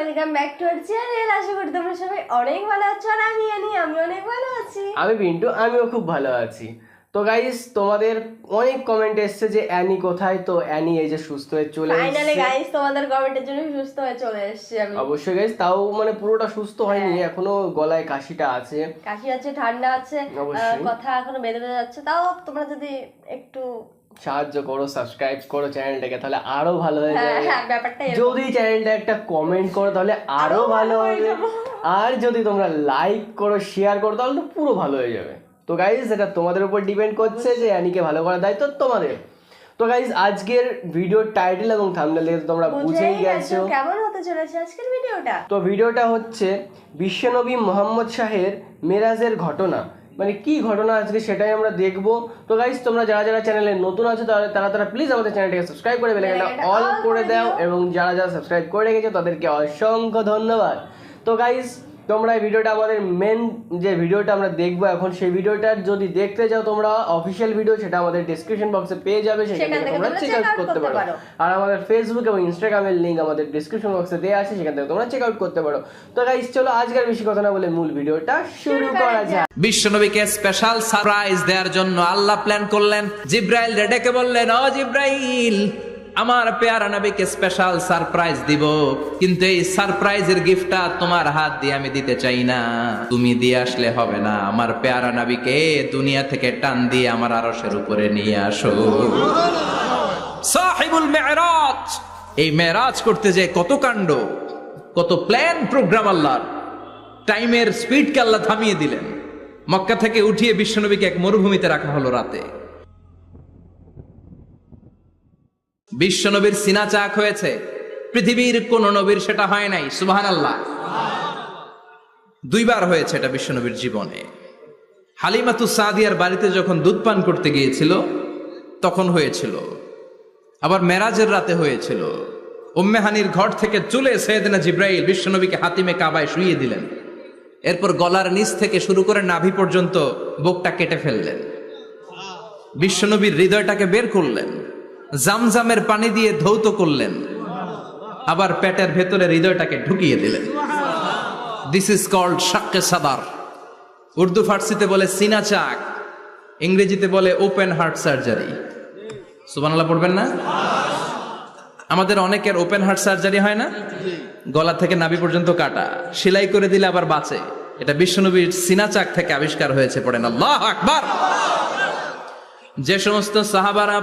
Welcome back to our channel আশা করি তোমরা সবাই অনেক ভালো আছো আর আমি আনি আমি অনেক ভালো আছি। আমি পিন্টু আমিও খুব ভালো আছি। তো গাইস তোমাদের অনেক কমেন্ট এসছে যে অ্যানি কোথায়? তো অ্যানি এই যে সুস্থ হয়ে চলে ফাইনালি গাইস তোমাদের কমেন্টের জন্য সুস্থ হয়ে চলে এসেছি আমি। অবশ্যই গাইস তাও মানে পুরোটা সুস্থ হয়নি হ্যাঁ। এখনও গলায় কাশিটা আছে। কাশি আছে ঠান্ডা আছে কথা এখনও বেঁধে বেঁধে যাচ্ছে। তাও তোমরা যদি একটু সাহায্য করো সাবস্ক্রাইব করো চ্যানেলটাকে তাহলে আরও ভালো হয়ে হ্যাঁ যাবে। হ্যাঁ ব্যাপারটা যদি চ্যানেলটা একটা কমেন্ট করো তাহলে আরও ভালো হয়ে হবে আর যদি তোমরা লাইক করো শেয়ার করো তাহলে তো পুরো ভালো হয়ে যাবে। তো গাইজ এটা তোমাদের উপর ডিপেন্ড করছে যে অ্যানিকে ভালো করার দায়িত্ব তোমাদের। তো গাইজ আজকের ভিডিওর টাইটেল এবং থাম্বনেল দেখে তো তোমরা বুঝেই গেছো। কেমন হতে চলেছে আজকের ভিডিওটা তো ভিডিওটা হচ্ছে বিশ্বনবী মোহাম্মদ শাহের মেরাজের ঘটনা। মানে কি ঘটনা আজকে সেটাই আমরা দেখব। তো গাইজ তোমরা যারা যারা চ্যানেলে নতুন আছো তাহলে তারা তারা প্লিজ আমাদের চ্যানেলটাকে সাবস্ক্রাইব করে বেলাইকনটা অল করে করে দাও এবং যারা যারা সাবস্ক্রাইব করে রেখেছো তাদেরকে অসংখ্য ধন্যবাদ। তো গাইজ তোমরা এই ভিডিওটা আমাদের মেন যে ভিডিওটা আমরা দেখব এখন সেই ভিডিওটার যদি দেখতে যাও তোমরা অফিসিয়াল ভিডিও সেটা আমাদের ডিসক্রিপশন বক্সে পেয়ে যাবে সেখান থেকে তোমরা চেক আউট করতে পারো। আর আমাদের ফেসবুক এবং ইনস্টাগ্রামের লিংক আমাদের ডিসক্রিপশন বক্সে দেওয়া আছে সেখান থেকে তোমরা চেক আউট করতে পারো। তো গাইস চলো আজকের বেশি কথা না বলে মূল ভিডিওটা শুরু করা যাক। বিশ্বনবীকে স্পেশাল সারপ্রাইজ দেওয়ার জন্য আল্লাহ প্ল্যান করলেন। জিব্রাইল ডেকে বললেন ও জিব্রাইল আমার পেয়ারা নবীকে স্পেশাল সারপ্রাইজ দিব, কিন্তু এই সারপ্রাইজের গিফটটা তোমার হাত দিয়ে আমি দিতে চাই না। তুমি দিয়ে আসলে হবে না। আমার পেয়ারা নবীকে দুনিয়া থেকে টান দিয়ে আমার আরশের উপরে নিয়ে আসো। সাহিবুল মেরাজ। এই মেরাজ করতে যে কত কাণ্ড, কত প্ল্যান প্রোগ্রাম আল্লাহর। টাইমের স্পিডকে আল্লাহ থামিয়ে দিলেন। মক্কা থেকে উঠিয়ে বিশ্বনবীকে এক মরুভূমিতে রাখা হলো রাতে। বিশ্বনবীর সিনা চাক হয়েছে। পৃথিবীর কোন নবীর সেটা হয় নাই সুবাহান আল্লাহ দুইবার হয়েছে এটা বিশ্বনবীর জীবনে। হালিমাতু সাদিয়ার বাড়িতে যখন দুধ পান করতে গিয়েছিল, তখন হয়েছিল। আবার মেরাজের রাতে হয়েছিল। উম্মেহানির ঘর থেকে চলে সৈয়দনা জিব্রাইল বিশ্বনবীকে হাতিমে কাবায় শুইয়ে দিলেন। এরপর গলার নিচ থেকে শুরু করে নাভি পর্যন্ত বুকটা কেটে ফেললেন। বিশ্বনবীর হৃদয়টাকে বের করলেন। জামজামের পানি দিয়ে ধৌত করলেন। আবার পেটের ভেতরে হৃদয়টাকে ঢুকিয়ে দিলেন। দিস ইজ কল্ড শাক্কে সাদার। উর্দু ফার্সিতে বলে সিনা চাক। ইংরেজিতে বলে ওপেন হার্ট সার্জারি সুবানাল্লাহ পড়বেন না? আমাদের অনেকের ওপেন হার্ট সার্জারি হয় না? গলা থেকে নাভি পর্যন্ত কাটা। সেলাই করে দিলে আবার বাঁচে। এটা বিশ্বনবীর সিনা চাক থেকে আবিষ্কার হয়েছে, পড়েন। আল্লাহ আকবার! যে সমস্ত সাহাবারা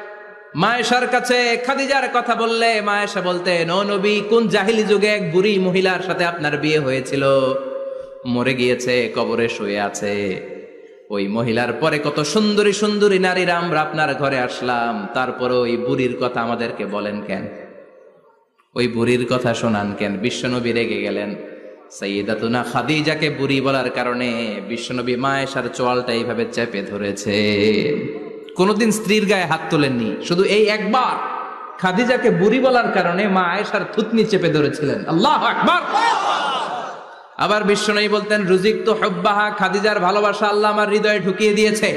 মায়েশার কাছে খাদিজার কথা বললে মায়েশা বলতেন ও নবী, কোন জাহিলি যুগে এক বুড়ি মহিলার সাথে আপনার বিয়ে হয়েছিল? মরে গিয়েছে, কবরে শুয়ে আছে। ওই মহিলার পরে কত সুন্দরী সুন্দরী নারীরা আমরা আপনার ঘরে আসলাম। তারপরে ওই বুড়ির কথা আমাদেরকে বলেন কেন? ওই বুড়ির কথা শোনান কেন? বিশ্বনবী রেগে গেলেন। সাইয়েদাতুনা খাদিজাকে বুড়ি বলার কারণে বিশ্বনবী মায়েশার চোয়ালটা এইভাবে চেপে ধরেছে। কোনোদিন স্ত্রীর গায়ে হাত তোলেননি। শুধু এই একবার খাদিজাকে বুড়ি বলার কারণে মা আয়েশার থুতনি চেপে ধরেছিলেন। আল্লাহ আকবার! আবার বিশ্বনবী বলতেন, রুজিক তো হব্বাহা, খাদিজার ভালোবাসা আল্লাহ আমার হৃদয়ে ঢুকিয়ে দিয়েছে।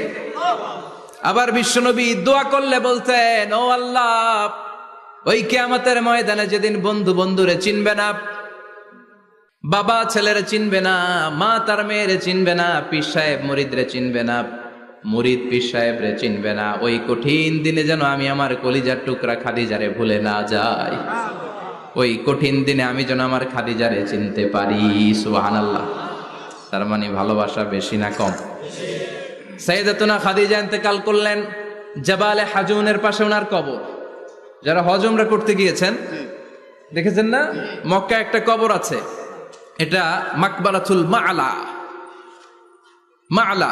আবার বিশ্বনবী দোয়া করলে বলতেন, ও আল্লাহ, ওই কেয়ামতের ময়দানে যেদিন বন্ধু বন্ধুরে চিনবে না, বাবা ছেলেরে চিনবে না, মা তার মেয়েরে চিনবে না পিস সাহেব মরিদরে চিনবে না মুরিদ পীর সাহেব রে চিনবে না। ওই কঠিন দিনে যেন আমি আমার কলিজার টুকরা খাদিজারে ভুলে না যাই। ওই কঠিন দিনে আমি যেন আমার খাদিজারে চিনতে পারি। সুবাহান আল্লাহ তার মানে ভালোবাসা বেশি না কম? সাইদাতুনা খাদিজা ইন্তেকাল করলেন জাবালে হাজুনের পাশে ওনার কবর। যারা হজমরা করতে গিয়েছেন, দেখেছেন না? মক্কা একটা কবর আছে। এটা মাকবারাতুল মাআলা। মাআলা।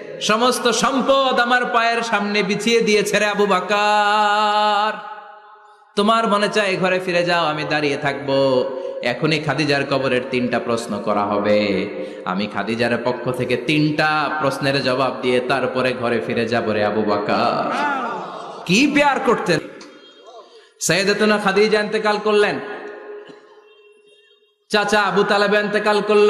সমস্ত সম্পদ আমার পায়ের সামনে বিছিয়ে দিয়েছে রে আবু বাকার। তোমার মনে চায় ঘরে ফিরে যাও, আমি দাঁড়িয়ে থাকব। এখনই খাদিজার কবরের তিনটা প্রশ্ন করা হবে। আমি খাদিজার পক্ষ থেকে তিনটা প্রশ্নের জবাব দিয়ে তারপরে ঘরে ফিরে যাব রে আবু বাকার। কি পেয়ার করতেন? সৈয়দতুনা খাদিজা ইন্তেকাল করলেন। চাচা আবু তালেব ইন্তেকাল করল।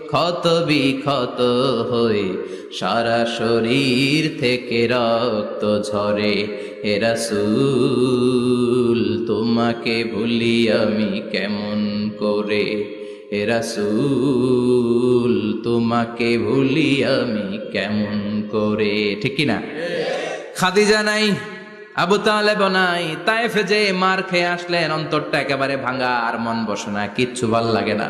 ক্ষত বিক্ষত হয়ে সারা শরীর থেকে রক্ত ঝরে। এরা সুল তোমাকে ভুলি আমি কেমন করে? এরা সুল তোমাকে ভুলি আমি কেমন করে? ঠিক না খাদিজা নাই, আবু তালেব নাই তাইফে যে মার খেয়ে আসলেন, অন্তরটা একেবারে ভাঙা আর মন বসে না, কিচ্ছু ভালো লাগে না।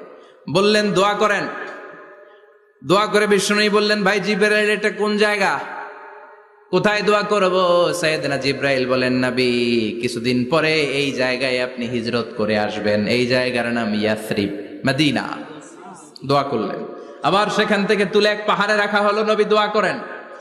বললেন, দোয়া করেন। দোয়া করে বিষ্ণু বললেন, ভাই জিব্রাইল, এটা কোন জায়গা? কোথায় দোয়া করব? সৈয়দনা জিব্রাইল বলেন, নাবি, কিছুদিন পরে এই জায়গায় আপনি হিজরত করে আসবেন। এই জায়গার নাম ইয়াসরিব, মদিনা। দোয়া করলেন। আবার সেখান থেকে তুলে এক পাহাড়ে রাখা হলো, নবী, দোয়া করেন।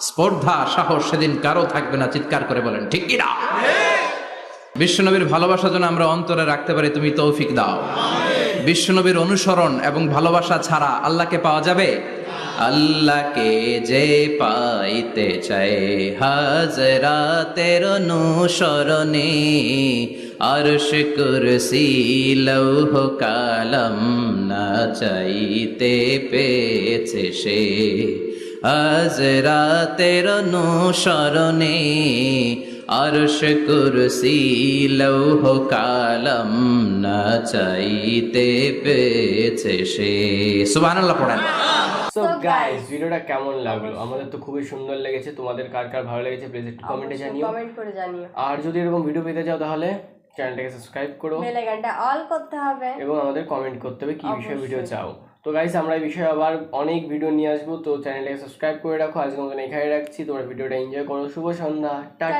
স্পর্ধা, সাহস সেদিন কারও থাকবে না, চিৎকার করে বলেন, ঠিক কিনা বিশ্বনবীর ভালোবাসা যেন আমরা অন্তরে রাখতে পারি, তুমি তৌফিক দাও। বিশ্বনবীর অনুসরণ এবং ভালোবাসা ছাড়া আল্লাহকে পাওয়া যাবে? আল্লাহকে যে পাইতে চায়, হাজরাতের অনুসরণে আরশ কুরসি, লৌহ কালম না চাইতে পেয়েছে সে। হাজরাতের অনুসরণে আরশ কুরসি লৌহ কালম না চাইতে পেয়েছে সে। সুবহানাল্লাহ পড়েন। সো গাইস ভিডিওটা কেমন লাগল? আমাদের তো খুবই সুন্দর লেগেছে। তোমাদের কার কার ভালো লেগেছে প্লিজ একটু কমেন্টে জানিও। কমেন্ট করে জানিও। আর যদি এরকম ভিডিও পেতে চাও তাহলে চ্যানেলটাকে সাবস্ক্রাইব করো। বেল আইকনটা অল করতে হবে। এবং আমাদের কমেন্ট করতে হবে কি বিষয়ে ভিডিও চাও। তো গাইস আমরা এই বিষয়ে আবার অনেক ভিডিও নিয়ে আসব, তো চ্যানেলটাকে সাবস্ক্রাইব করে রাখো। আজকে মতন এখানে রাখছি। তোমরা ভিডিওটা এনজয় করো। শুভ সন্ধ্যা। টাটা।